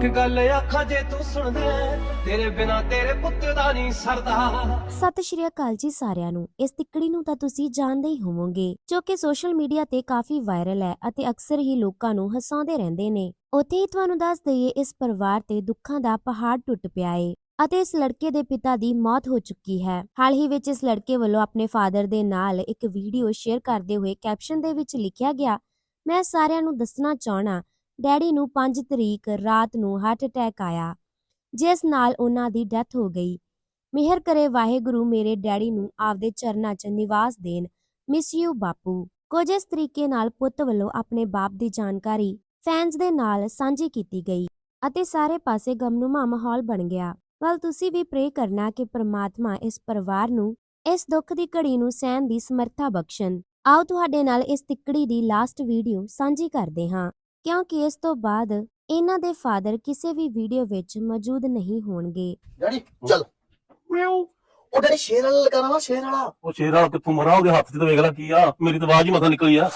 ਇੱਕ ਗੱਲ ਆਖਾਂ ਜੇ ਤੂੰ ਸੁਣਦਾ ਤੇਰੇ ਬਿਨਾ ਤੇਰੇ ਪੁੱਤ ਦਾ ਨਹੀਂ ਸਰਦਾ। ਸਤਿ ਸ਼੍ਰੀ ਅਕਾਲ ਜੀ ਸਾਰਿਆਂ ਨੂੰ। ਇਸ ਤਿੱਕੜੀ ਨੂੰ ਤਾਂ ਤੁਸੀਂ ਜਾਣਦੇ ਹੀ ਹੋਵੋਗੇ, ਜੋ ਕਿ ਸੋਸ਼ਲ ਮੀਡੀਆ ਤੇ ਕਾਫੀ ਵਾਇਰਲ ਹੈ ਅਤੇ ਅਕਸਰ ਹੀ ਲੋਕਾਂ ਨੂੰ ਹਸਾਉਂਦੇ ਰਹਿੰਦੇ ਨੇ। ਉੱਥੇ ਹੀ ਤੁਹਾਨੂੰ ਦੱਸ ਦਈਏ, ਇਸ ਪਰਿਵਾਰ ਤੇ ਦੁੱਖਾਂ ਦਾ ਪਹਾੜ ਟੁੱਟ ਪਿਆ ਏ ਅਤੇ ਇਸ ਲੜਕੇ ਦੇ ਪਿਤਾ ਦੀ ਮੌਤ ਹੋ ਚੁੱਕੀ ਹੈ। ਹਾਲ ਹੀ ਵਿੱਚ ਇਸ ਲੜਕੇ ਵੱਲੋਂ ਆਪਣੇ ਫਾਦਰ ਦੇ ਨਾਲ ਇੱਕ ਵੀਡੀਓ ਸ਼ੇਅਰ ਕਰਦੇ ਹੋਏ ਕੈਪਸ਼ਨ ਦੇ ਵਿੱਚ ਲਿਖਿਆ ਗਿਆ, ਮੈਂ ਸਾਰਿਆਂ ਨੂੰ ਦੱਸਣਾ ਚਾਹਣਾ ਡੈਡੀ ਨੂੰ 5 ਤਰੀਕ ਰਾਤ ਨੂੰ ਹਾਰਟ ਅਟੈਕ ਆਇਆ, ਜਿਸ ਨਾਲ ਉਹਨਾਂ ਦੀ ਡੈਥ ਹੋ ਗਈ। ਮਿਹਰ ਕਰੇ ਵਾਹਿਗੁਰੂ ਮੇਰੇ ਡੈਡੀ ਨੂੰ ਆਪਦੇ ਚਰਨਾਂ 'ਚ ਨਿਵਾਸ ਦੇਣ ਮਿਸ ਯੂ ਬਾਪੂ। ਕੁਝ ਇਸ ਤਰੀਕੇ ਨਾਲ ਪੁੱਤ ਵੱਲੋਂ ਆਪਣੇ ਬਾਪ ਦੀ ਜਾਣਕਾਰੀ ਫੈਨਸ ਦੇ ਨਾਲ ਸਾਂਝੀ ਕੀਤੀ ਗਈ ਅਤੇ ਸਾਰੇ ਪਾਸੇ ਗਮਨੁਮਾ ਮਾਹੌਲ ਬਣ ਗਿਆ। ਵੱਲ ਤੁਸੀਂ ਵੀ ਪ੍ਰੇ ਕਰਨਾ ਕਿ ਪ੍ਰਮਾਤਮਾ ਇਸ ਪਰਿਵਾਰ ਨੂੰ ਇਸ ਦੁੱਖ ਦੀ ਘੜੀ ਨੂੰ ਸਹਿਣ ਦੀ ਸਮਰੱਥਾ ਬਖਸ਼ਣ। ਆਓ ਤੁਹਾਡੇ ਨਾਲ ਇਸ ਤਿੱਕੜੀ ਦੀ ਲਾਸਟ ਵੀਡੀਓ ਸਾਂਝੀ ਕਰਦੇ ਹਾਂ। ਕਿਉਂਕਿ ਇਸ ਤੋਂ ਬਾਅਦ ਇਹਨਾਂ ਦੇ ਫਾਦਰ ਕਿਸੇ ਵੀ ਵੀਡੀਓ ਵਿੱਚ ਮੌਜੂਦ ਨਹੀਂ ਹੋਣਗੇ। ਡੈਡੀ ਚੱਲ। ਮਿਆਉ ਉਹ ਡੈਡੀ ਸ਼ੇਰ ਵਾਲਾ ਲਗਾਣਾ ਵਾ ਸ਼ੇਰ ਵਾਲਾ। ਉਹ ਸ਼ੇਰ ਵਾਲਾ ਕਿੱਥੋਂ ਮਰਾ ਉਹਦੇ ਹੱਥ 'ਚ ਤਾਂ ਵੇਖ ਲੈ ਕੀ ਆ। ਮੇਰੀ ਤਾਂ ਆਵਾਜ਼ ਹੀ ਮਸਾਂ ਨਿਕਲੀ ਆ।